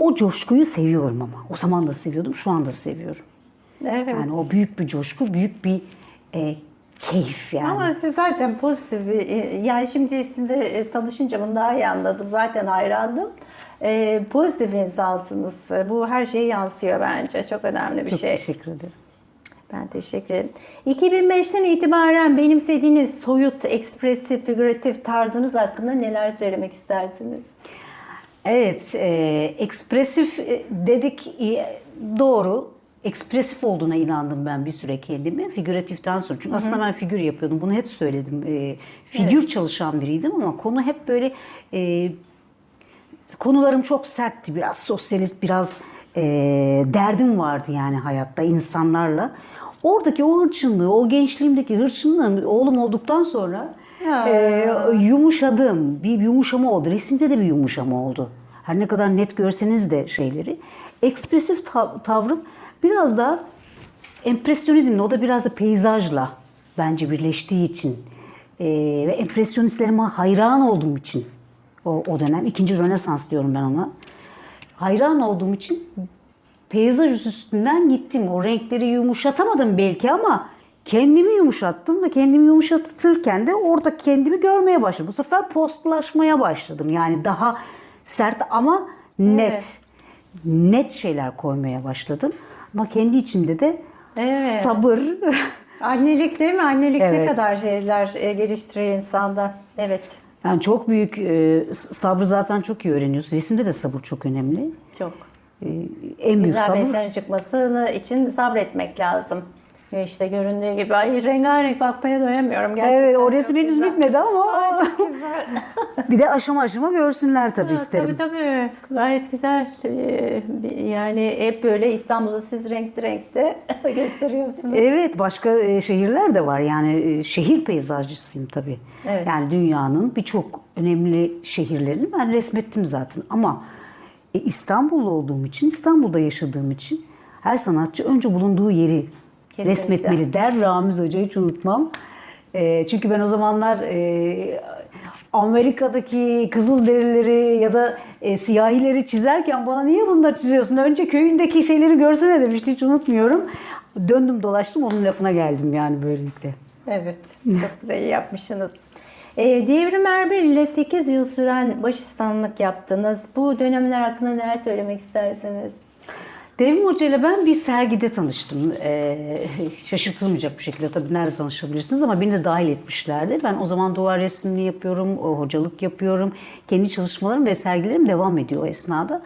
o coşkuyu seviyorum ama. O zaman da seviyordum, şu anda seviyorum. Evet. Yani o büyük bir coşku, büyük bir e, keyif yani. Ama siz zaten pozitif, e, yani şimdi sizinle e, tanışınca bunu daha iyi anladım. Zaten hayrandım. E, pozitif insansınız. Bu her şeye yansıyor bence. Çok önemli bir Çok şey. teşekkür ederim. Ben teşekkür ederim. 2005'ten itibaren benimsediğiniz soyut, ekspresif, figüratif tarzınız hakkında neler söylemek istersiniz? Evet, e, ekspresif e, dedik e, doğru. Ekspresif olduğuna inandım ben bir süre kendimi. Figüratiften sonra. Çünkü aslında ben figür yapıyordum. Bunu hep söyledim. E, figür çalışan biriydim ama konu hep böyle e, konularım çok sertti. Biraz sosyalist, biraz e, derdim vardı yani hayatta insanlarla. Oradaki o hırçınlığı, o gençliğimdeki hırçınlığım oğlum olduktan sonra. E, yumuşadım. Bir yumuşama oldu. Resimde de bir yumuşama oldu. Her ne kadar net görseniz de şeyleri. Ekspresif tav- tavrım biraz da empresyonizmle, o da biraz da peyzajla bence birleştiği için e, ve empresyonistlerime hayran olduğum için o, o dönem, ikinci Rönesans diyorum ben ona. Hayran olduğum için peyzaj üstünden gittim. O renkleri yumuşatamadım belki ama kendimi yumuşattım ve kendimi yumuşatırken de orada kendimi görmeye başladım. Bu sefer postlaşmaya başladım. Yani daha sert ama net. Evet. Net şeyler koymaya başladım. Ama kendi içimde de Evet. sabır. Annelik değil mi? Annelik ne Evet. kadar şeyler e, geliştiriyor insanda. Evet. Yani çok büyük e, sabrı zaten çok iyi öğreniyoruz. Resimde de sabır çok önemli. Çok. E, en büyük Güzel sabır eserin çıkması için sabretmek lazım. Ve işte göründüğü gibi ay rengarenk bakmaya doyamıyorum gerçekten. Evet o resim henüz bitmedi ama Ay, çok güzel. bir de aşama aşama görsünler tabii Ha, isterim. Tabii tabii. Gayet güzel. Ee, Yani hep böyle İstanbul'u siz renkli renkte gösteriyorsunuz. Evet başka e, şehirler de var yani e, şehir peyzajcısıyım tabii. Evet. Yani dünyanın birçok önemli şehirlerini ben resmettim zaten ama e, İstanbullu olduğum için İstanbul'da yaşadığım için her sanatçı önce bulunduğu yeri Kesinlikle. resmetmeli der Ramiz Hoca hiç unutmam. E, çünkü ben o zamanlar e, Amerika'daki kızılderilileri ya da e, siyahileri çizerken bana niye bunları çiziyorsun? Önce köyündeki şeyleri görsene demişti hiç unutmuyorum. Döndüm dolaştım onun lafına geldim yani böylelikle. Evet. Çok da iyi yapmışsınız. Ee, Devrim Erbil ile 8 yıl süren başistanlık yaptınız. Bu dönemler hakkında neler söylemek istersiniz? Devrim Hoca ile ben bir sergide tanıştım. Ee, şaşırtılmayacak bir şekilde tabii nerede tanışabilirsiniz ama beni de dahil etmişlerdi. Ben o zaman duvar resmini yapıyorum, hocalık yapıyorum. Kendi çalışmalarım ve sergilerim devam ediyor o esnada.